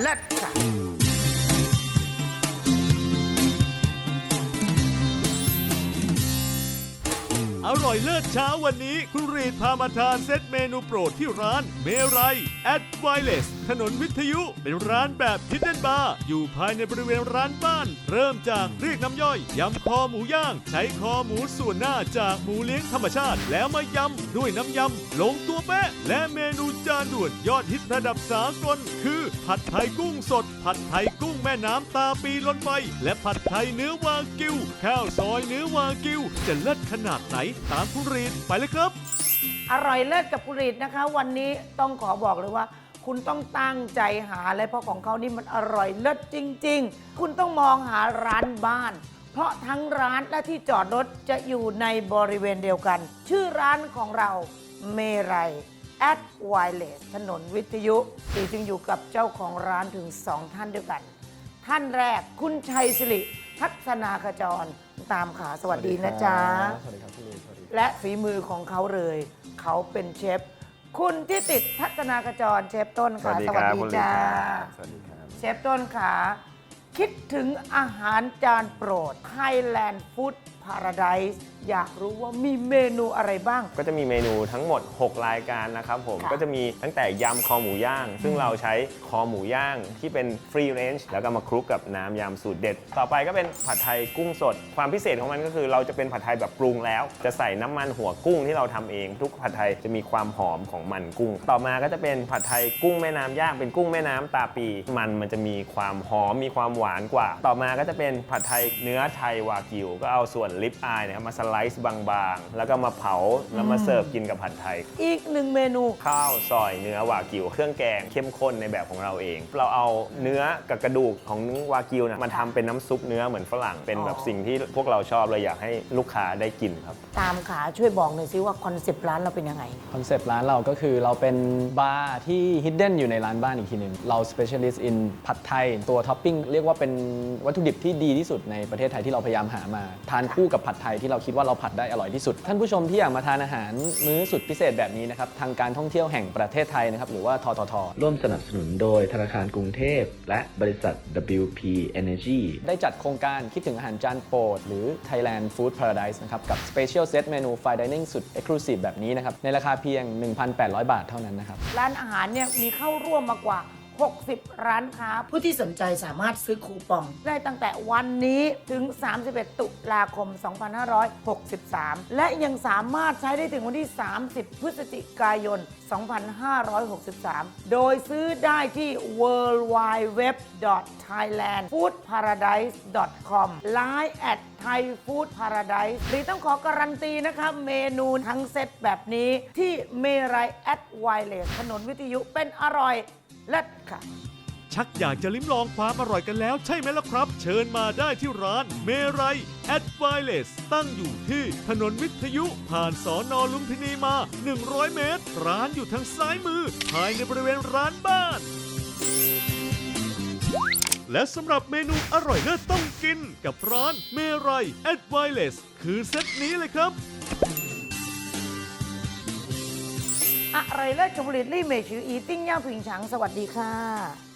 เลิ อร่อยเลิศเช้าวันนี้ คุณรีดพามาทานเซตเมนูโปรดที่ร้านเมรัยแอดไวเลสถนนวิทยุ เป็นร้านแบบฮิดเด้นบาร์อยู่ภายในบริเวณร้านบ้าน เริ่มจากเรียกน้ำย่อยยำคอหมูย่าง ใช้คอหมูส่วนหน้าจากหมูเลี้ยงธรรมชาติ แล้วมายำด้วยน้ำยำลงตัวแปะและเมนูจานด่วนยอดฮิตระดับสากลคือ ผัดไทยกุ้งสด ผัดไทยกุ้งแม่น้ำตาปีล้นไฟและผัดไทยเนื้อวากิวข้าวซอยเนื้อวากิวจะเลิศขนาดไหนตามคุณรีดไปเลยครับ อร่อยเลิศกับกุรีดนะคะ วันนี้ต้องขอบอกเลยว่า คุณต้องตั้งใจหาเลยเพราะของเขานี่มันอร่อยเลิศจริง ๆ คุณต้องมองหาร้านบ้าน เพราะทั้งร้านและที่จอดรถจะอยู่ในบริเวณเดียวกัน ชื่อร้านของเราเมรัยแอดไวเลสถนนวิทยุตีจึงอยู่กับเจ้าของร้านถึงสองท่านด้วยกัน ท่านแรกคุณชัยสิริ ทัศนาขจร ตามขาสวัสดีนะจ๊ะ สวัสดีครับพี่ลีสวัสดีและฝีมือของเขาเลย เขาเป็นเชฟ คุณที่ติดทัศนากระจรเชฟต้นค่ะคุณลีจ้าครับสวัสดีครับเชฟต้นค่ะ คิดถึงอาหารจานโปรด Thailand Food Paradise อยากรู้ว่ามีเมนูอะไรบ้าง ก็จะมีเมนูทั้งหมด 6 รายการนะครับผมค่ะ ก็จะมีตั้งแต่ยำคอหมูย่าง ซึ่งเราใช้คอหมูย่างที่เป็นฟรีเรนจ์แล้วก็มาคลุกกับน้ำยำสูตรเด็ด ต่อไปก็เป็นผัดไทยกุ้งสด ความพิเศษของมันก็คือเราจะเป็นผัดไทยแบบปรุงแล้ว จะใส่น้ำมันหัวกุ้งที่เราทำเอง ทุกผัดไทยจะมีความหอมของมันกุ้ง ต่อมาก็จะเป็นผัดไทยกุ้งแม่น้ำย่างเป็นกุ้งแม่น้ำตาปี มันมันจะมีความหอมมีความหวานกว่า ต่อมาก็จะเป็นผัดไทยเนื้อไทยวากิว ก็เอาส่วนลิปอายนะครับมาสไลซ์บางๆ แล้วก็มาเผาแล้วมาเสิร์ฟกินกับผัดไทย อีกหนึ่งเมนู ข้าวซอยเนื้อวากิว เครื่องแกงเข้มข้นในแบบของเราเอง เราเอาเนื้อกับกระดูกของเนื้อวากิวนะมาทำเป็นน้ำซุปเนื้อเหมือนฝรั่งเป็นแบบสิ่งที่พวกเราชอบเลยอยากให้ลูกค้าได้กินครับ ตามขาช่วยบอกหน่อยซิว่าคอนเซปต์ร้านเราเป็นยังไง คอนเซปต์ร้านเราก็คือเราเป็นบาร์ที่ hidden อยู่ในร้านบ้านอีกทีหนึ่งเรา specialist in ผัดไทย ตัวท็อปปิ้งเรียกว่าเป็นวัตถุดิบที่ดีที่สุดในประเทศไทยที่เราพยายามหามา ทานคู่กับผัดไทยที่เราคิดว่าเราผัดได้อร่อยที่สุด ท่านผู้ชมที่อยากมาทานอาหารมื้อสุดพิเศษแบบนี้นะครับทางการท่องเที่ยวแห่งประเทศไทยนะครับหรือว่าทททร่วมสนับสนุนโดยธนาคารกรุงเทพ และบริษัท WP Energy ได้จัดโครงการคิดถึงอาหารจานโปรดหรือ Thailand Food Paradise นะครับกับ Special Set เมนู Fine Dining สุด Exclusive แบบนี้นะครับในราคาเพียง 1,800 บาทเท่านั้นนะครับร้านอาหารเนี่ยมีเข้าร่วมมากว่า 60 ร้านค้า ผู้ที่สนใจสามารถซื้อคูปอง ได้ตั้งแต่วันนี้ถึง 31 ตุลาคม 2563 และยังสามารถใช้ได้ถึงวันที่ 30 พฤศจิกายน 2563 โดยซื้อได้ที่ w w w t h a i l a n d f o o d p a r a d i s e c o m Line at Thai Food Paradise หรือต้องขอการันตีนะคะเมนูทั้งเซตแบบนี้ที่เมร y แอดไวเลสถนนวิทยุเป็นอร่อย เลิศค่ะ ชักอยากจะลิ้มลองความอร่อยกันแล้วใช่ไหมล่ะครับ เชิญมาได้ที่ร้านเมรัยแอดไวเลสตั้งอยู่ที่ถนนวิทยุ ผ่านสอนอลุมพินีมา 100 เมตร ร้านอยู่ทางซ้ายมือ ภายในบริเวณร้านบ้าน และสำหรับเมนูอร่อยเลิศต้องกินกับร้านเมรัยแอดไวเลสคือเซตนี้เลยครับ อะไรเลิศชมบุรีรี่เมชิวอีติ้งย่างผิงฉังสวัสดีค่ะ